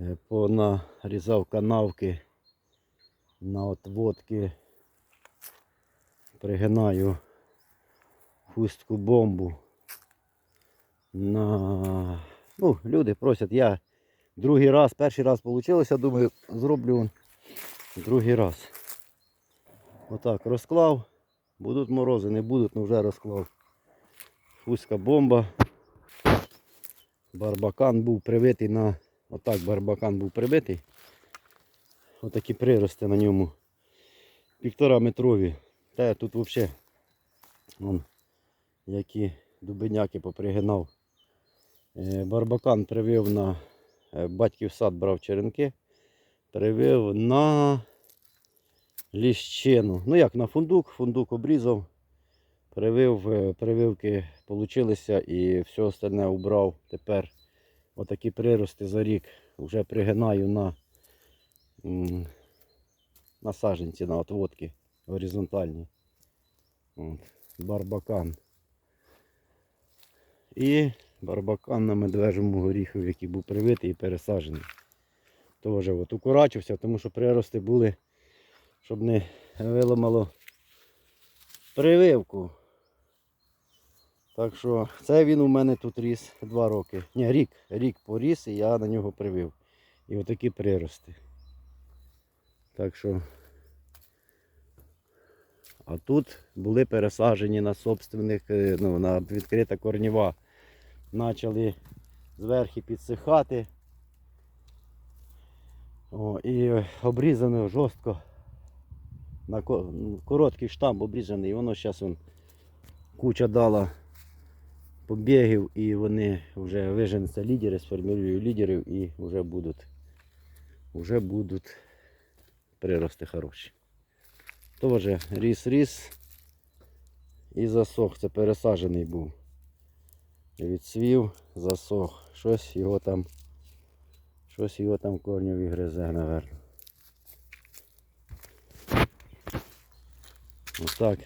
Е, Понарізав канавки на отводки. Пригинаю хустку бомбу. На... Ну, люди просять, я другий раз, перший раз вийшло, думаю, зроблю другий раз. Отак розклав. Будуть морози, не будуть, але вже розклав. Хустка бомба. Барбакан був прибитий на. Отак барбакан був прибитий. Отакі прирости на ньому. Півтора метрові. Та тут взагалі вон, які дубиняки попригинав. Е, Барбакан привив на е, батьків сад брав черенки. Привив на ліщину. Ну як на фундук, фундук обрізав. Привив, е, прививки получилися і все остальне убрав. Тепер отакі прирости за рік вже пригинаю на, на саженці, на отводки горизонтальні. От, барбакан. І барбакан на медвежому горіху, який був привитий і пересаджений. Теж от укорачився, тому що прирости були, щоб не виламало прививку. Так що це він у мене тут ріс два роки. Ні, рік. Рік поріс і я на нього привив. І отакі прирости. Так що. А тут були пересаджені на собственних, е, ну, на відкрита корніва. Почали зверху підсихати. О, і обрізано жорстко. На короткий штамп обрізаний, і воно зараз куча дала побігів і вони вже виженуться лідери, сформулюю лідерів і вже будуть, вже будуть прирости хороші. Теж ріс-ріс і засох. Це пересаджений був. Відсвів, засох. Щось його там, щось його там корневі гризе, наверно. Отак.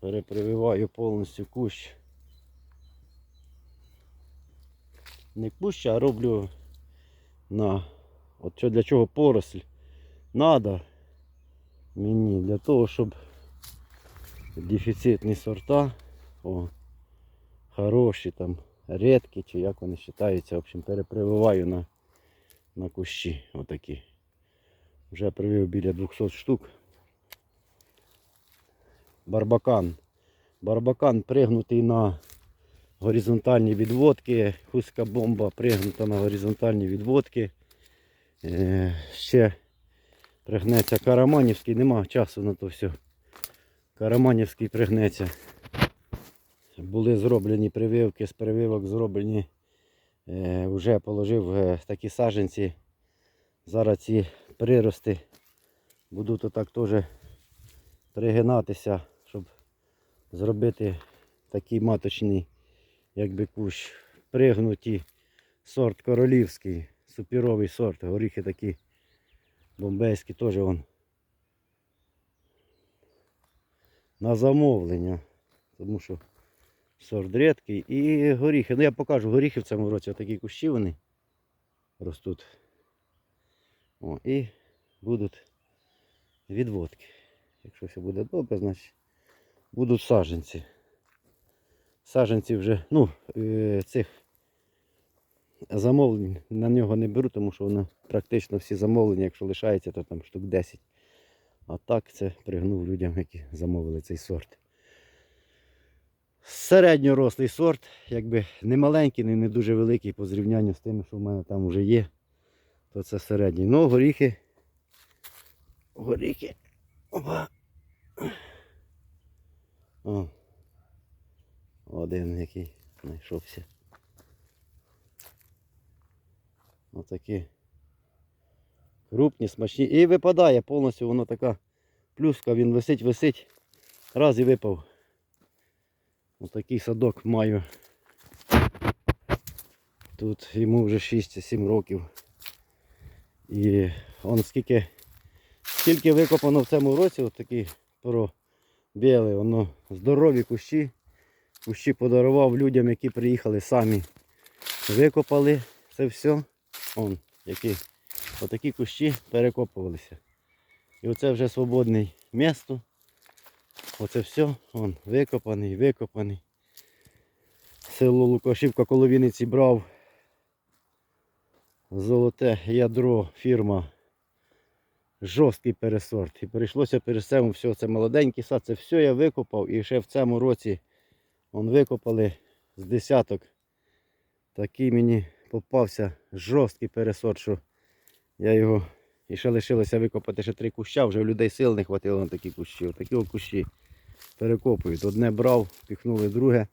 Перепрививаю повністю кущ. Не кущ, а роблю на от що для чого поросль. Надо мені для того, щоб дефіцитні сорта, о, хороші там, рідкі, чи як вони вважаються, в общем, перепрививаю на, на кущі. Отакі. Вже привив біля 200 штук. Барбакан. Барбакан пригнутий на горизонтальні відводки. Хуська бомба пригнута на горизонтальні відводки. Е, ще пригнеться Караманівський, нема часу на то все. Караманівський пригнеться. Були зроблені прививки, з прививок зроблені. Е, вже положив е, такі саженці. Зараз ці прирости будуть отак теж пригинатися, щоб зробити такий маточний, якби кущ. Пригнуті сорт королівський, супіровий сорт, горіхи такі бомбейські теж вон. На замовлення. Тому що сорт рідкий. І горіхи. Ну я покажу горіхи в цьому році. Такі кущі вони ростуть. О, і будуть відводки. Якщо все буде добре, значить будуть саджанці. Саджанці вже, ну, е, цих замовлень на нього не беру, тому що воно практично всі замовлення, якщо лишається, то там штук 10. А так це пригнув людям, які замовили цей сорт. Середньорослий сорт, якби не маленький, не, не дуже великий по зрівнянню з тими, що в мене там вже є, то це середній. Ну, горіхи. Горіхи. Опа. О. Один який знайшовся. Отакі. Крупні, смачні. І випадає повністю, воно така плюска, він висить, висить. Раз і випав. Отакий садок маю. Тут йому вже 6-7 років. І он скільки, скільки викопано в цьому році, от такі про біле, воно здорові кущі. Кущі подарував людям, які приїхали самі. Викопали це все. он, які, отакі кущі перекопувалися. І оце вже свободне місто. Оце все, он, викопаний, викопаний. Село Лукашівка коло Вінниці брав золоте ядро фірма. Жорсткий пересорт. І прийшлося пересему все. Це молоденький сад, це все я викопав. І ще в цьому році он викопали з десяток. Такий мені попався жорсткий пересорт, що я його і ще лишилося викопати ще три куща, вже в людей сил не хватило на такі кущі. Отакі от кущі перекопують. Одне брав, піхнули друге.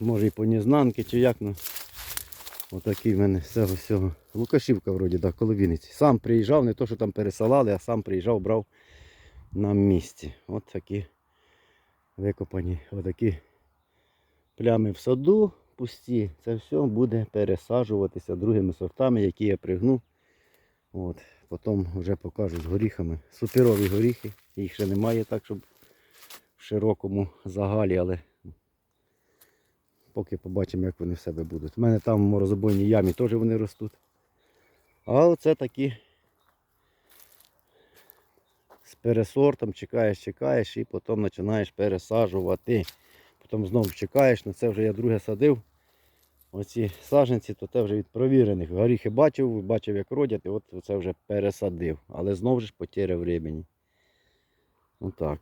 Може і по незнанки чи як, ну. Отакий в мене з цього всього. Лукашівка вроді, так, коло. Сам приїжджав, не то, що там пересилали, а сам приїжджав, брав на місці. От такі викопані, отакі плями в саду пусті. Це все буде пересаджуватися другими сортами, які я пригну. От. Потім вже покажу з горіхами. Суперові горіхи. Їх ще немає так, щоб в широкому загалі, але поки побачимо, як вони в себе будуть. У мене там в морозобойній ямі теж вони ростуть. А оце такі пересортом чекаєш, чекаєш і потім починаєш пересаджувати. Потім знову чекаєш, на це вже я друге садив. Оці саженці, то це вже від провірених. Горіхи бачив, бачив, як родять, і от це вже пересадив. Але знову ж потеря времени. Отак.